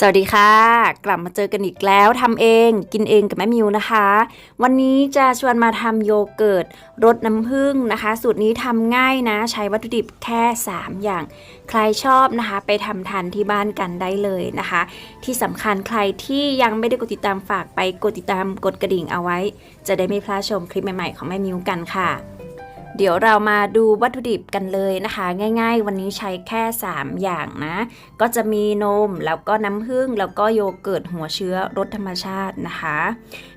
สวัสดีค่ะ กลับมาเจอกันอีกแล้วทำเองกินเองกับแม่มิวนะคะ วันนี้จะชวนมาทำโยเกิร์ตรสน้ำผึ้งนะคะ สูตรนี้ทำง่ายนะ ใช้วัตถุดิบแค่ 3 อย่าง ใครชอบนะคะ ไปทำทานที่บ้านกันได้เลยนะคะ ที่สำคัญใครที่ยังไม่ได้กดติดตามฝากไปกดติดตามกดกระดิ่งเอาไว้ จะได้ไม่พลาดชมคลิปใหม่ๆของแม่มิวกันค่ะ เดี๋ยวเรามาดูวัตถุดิบกันเลยนะคะ ง่าย ๆ วันนี้ใช้แค่ 3 อย่างนะ ก็จะมีนมแล้วก็น้ำผึ้งแล้วก็โยเกิร์ตหัวเชื้อรสธรรมชาตินะคะ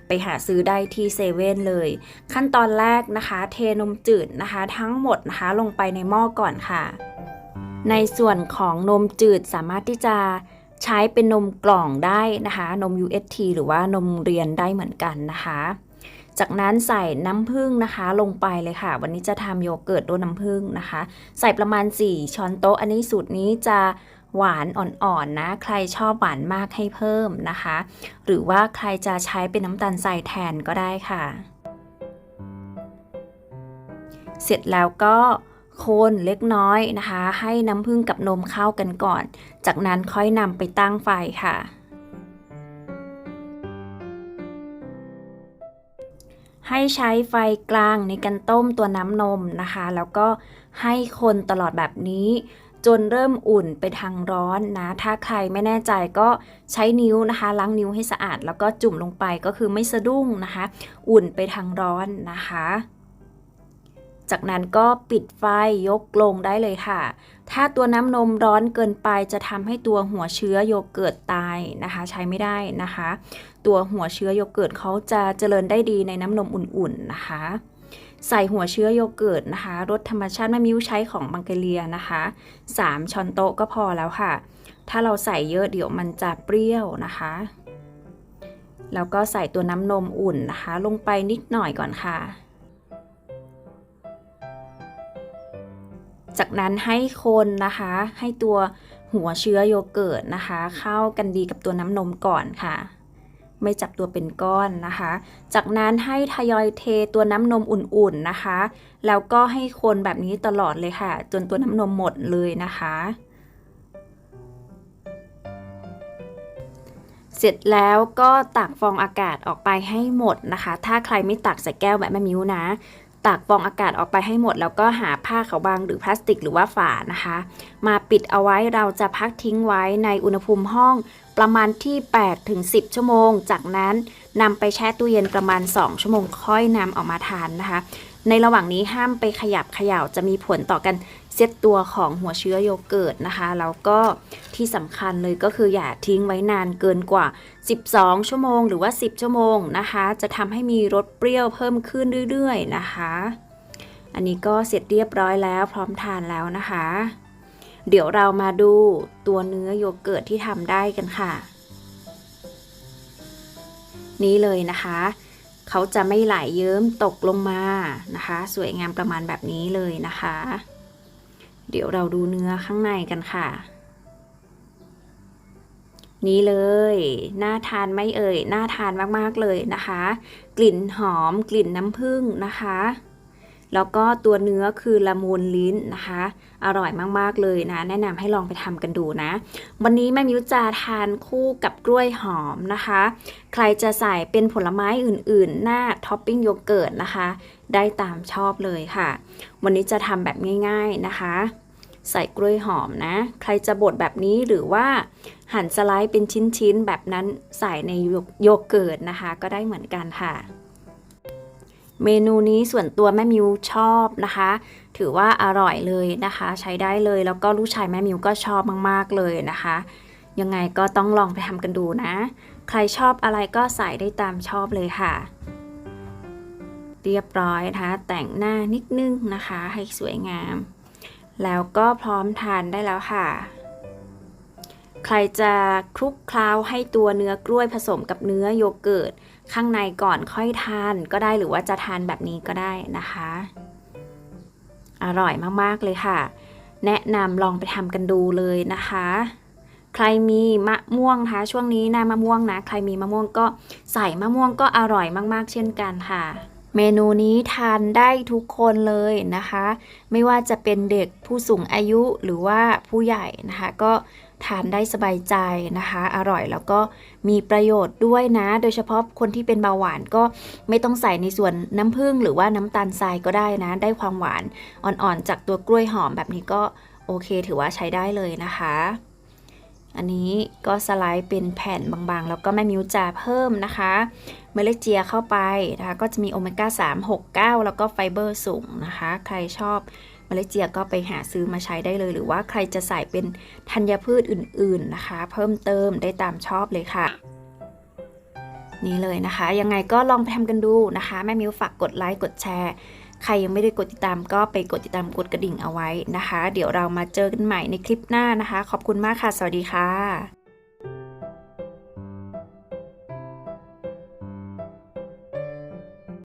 ไปหาซื้อได้ที่เซเว่นเลย ขั้นตอนแรกนะคะ เทนมจืดนะคะ ทั้งหมดนะคะลงไปในหม้อก่อนค่ะ ในส่วนของนมจืดสามารถที่จะใช้เป็นนมกล่องได้นะคะ นม UST หรือว่านมเรียนได้เหมือนกันนะคะ จากนั้นใส่น้ำผึ้งนะคะลงไปเลยค่ะ วันนี้จะทำโยเกิร์ตด้วยน้ำผึ้งนะคะ ใส่ประมาณ 4 ช้อนโต๊ะ อันนี้สูตรนี้จะหวานอ่อนๆนะ ใครชอบหวานมากให้เพิ่มนะคะ หรือว่าใครจะใช้เป็นน้ำตาลทรายแทนก็ได้ค่ะ เสร็จแล้วก็คนเล็กน้อยนะคะ ให้น้ำผึ้งกับนมเข้ากันก่อน จากนั้นค่อยนำไปตั้งไฟค่ะ ให้ใช้ไฟกลางในการต้มตัวน้ำนมนะคะ แล้วก็ให้คนตลอดแบบนี้ จนเริ่มอุ่นไปทางร้อนนะ ถ้าใครไม่แน่ใจก็ใช้นิ้วนะคะ ล้างนิ้วให้สะอาด แล้วก็จุ่มลงไปก็คือไม่สะดุ้งนะคะ อุ่นไปทางร้อนนะคะ จากนั้นก็ปิดไฟยกลงได้เลยค่ะ ถ้าตัวน้ำนมร้อนเกินไปจะทำให้ตัวหัวเชื้อโยเกิร์ตตายนะคะ ใช้ไม่ได้นะคะ ตัวหัวเชื้อโยเกิร์ตเขาจะเจริญได้ดีในน้ำนมอุ่นๆนะคะ ใส่หัวเชื้อโยเกิร์ตนะคะรสธรรมชาติแม่มิ้วใช้ของบังเกเลียนะคะ 3 ช้อนโต๊ะก็พอแล้วค่ะ ถ้าเราใส่เยอะเดี๋ยวมันจะเปรี้ยวนะคะแล้วก็ใส่ตัวน้ำนมอุ่นนะคะ ลงไปนิดหน่อยก่อนค่ะ จากนั้นให้คนนะคะ ให้ตัวหัวเชื้อโยเกิร์ตนะคะ เข้ากันดีกับตัวน้ำนมก่อนค่ะ ไม่จับตัวเป็นก้อนนะคะ จากนั้นให้ทยอยเทตัวน้ำนมอุ่นๆนะคะ แล้วก็ให้คนแบบนี้ตลอดเลยค่ะ จนตัวน้ำนมหมดเลยนะคะเสร็จแล้วก็ตักฟองอากาศออกไปให้หมดนะคะ ถ้าใครไม่ตักใส่แก้วแบบแม่มิ้วนะ ตากฟองอากาศออกไปให้หมด แล้วก็หาผ้าขาวบางหรือพลาสติกหรือว่าฝานะคะ มาปิดเอาไว้เราจะพักทิ้งไว้ในอุณหภูมิห้องประมาณที่ 8 ถึง 10 ชั่วโมง จากนั้นนำไปแช่ตู้เย็นประมาณ 2 ชั่วโมงค่อยนำออกมาทานนะคะ ในระหว่างนี้ห้ามไปขยับเขย่าจะมีผลต่อกัน เซตตัวของหัวเชื้อโยเกิร์ตนะคะ แล้วก็ที่สำคัญเลยก็คืออย่าทิ้งไว้นานเกินกว่า 12 ชั่วโมงหรือว่า 10 ชั่วโมงนะคะ จะทำให้มีรสเปรี้ยวเพิ่มขึ้นเรื่อยๆนะคะ อันนี้ก็เสร็จเรียบร้อยแล้วพร้อมทานแล้วนะคะ เดี๋ยวเรามาดูตัวเนื้อโยเกิร์ตที่ทำได้กันค่ะ นี่เลยนะคะเขาจะไม่ไหลเยิ้มตกลงมานะคะ สวยงามประมาณแบบนี้เลยนะคะ เดี๋ยวเราดูเนื้อข้างในกันค่ะ นี่เลย น่าทานไม่เอ่ย น่าทานมากๆเลยนะคะ กลิ่นหอม กลิ่นน้ำผึ้งนะคะ แล้วก็ตัวเนื้อคือละมุนลิ้นนะคะ อร่อยมากๆเลยนะ แนะนำให้ลองไปทำกันดูนะ วันนี้แม่มิวจะทานคู่กับกล้วยหอมนะคะ ใครจะใส่เป็นผลไม้อื่นๆ หน้าท็อปปิ้งโยเกิร์ตนะคะ ได้ตามชอบเลยค่ะ วันนี้จะทำแบบง่ายๆนะคะใส่กล้วยหอมนะ ใครจะบดแบบนี้หรือว่าหั่นสไลด์เป็นชิ้นๆ แบบนั้นใส่ในโยเกิร์ตนะคะ ก็ได้เหมือนกันค่ะ เมนูนี้ส่วนตัวแม่มิวชอบนะคะ ถือว่าอร่อยเลยนะคะ ใช้ได้เลยแล้วก็ลูกชายแม่มิวก็ชอบมากๆเลยนะคะ ยังไงก็ต้องลองไปทำกันดูนะ ใครชอบอะไรก็ใส่ได้ตามชอบเลยค่ะ เรียบร้อยนะคะ แต่งหน้านิดนึงนะคะ ให้สวยงาม แล้วก็พร้อมทานได้แล้วค่ะ ใครจะคลุกเคล้าให้ตัวเนื้อกล้วยผสมกับเนื้อโยเกิร์ตข้างในก่อนค่อยทานก็ได้หรือว่าจะทานแบบนี้ก็ได้นะคะ อร่อยมากๆเลยค่ะ แนะนำลองไปทำกันดูเลยนะคะ ใครมีมะม่วงคะช่วงนี้หน้ามะม่วงนะ ใครมีมะม่วงก็ใส่มะม่วงก็อร่อยมากๆ เช่นกันค่ะ เมนูนี้ทานได้ทุกคนเลยนะคะ ไม่ว่าจะเป็นเด็กผู้สูงอายุหรือว่าผู้ใหญ่นะคะ ก็ทานได้สบายใจนะคะ อร่อยแล้วก็มีประโยชน์ด้วยนะ โดยเฉพาะคนที่เป็นเบาหวานก็ไม่ต้องใส่ในส่วนน้ำผึ้งหรือว่าน้ำตาลทรายก็ได้นะ ได้ความหวานอ่อนๆจากตัวกล้วยหอมแบบนี้ก็โอเค ถือว่าใช้ได้เลยนะคะ อันนี้ก็สไลด์เป็นแผ่นบางๆ แล้วก็แม่มิวจะเพิ่มนะคะเมล็ดเจียเข้าไปนะคะ ก็จะมีโอเมก้า 3 6 9 แล้วก็ไฟเบอร์สูงนะคะ ใครชอบเมล็ดเจียก็ไปหาซื้อมาใช้ได้เลย หรือว่าใครจะใส่เป็นธัญพืชอื่นๆนะคะ เพิ่มเติมได้ตามชอบเลยค่ะ นี่เลยนะคะ ยังไงก็ลองไปทำกันดูนะคะ แม่มิวฝากกดไลค์กดแชร์ ใครยังไม่ได้กดติดตามก็ไปกดติดตามกดกระดิ่งเอาไว้นะคะ เดี๋ยวเรามาเจอกันใหม่ในคลิปหน้านะคะ ขอบคุณมากค่ะ สวัสดีค่ะ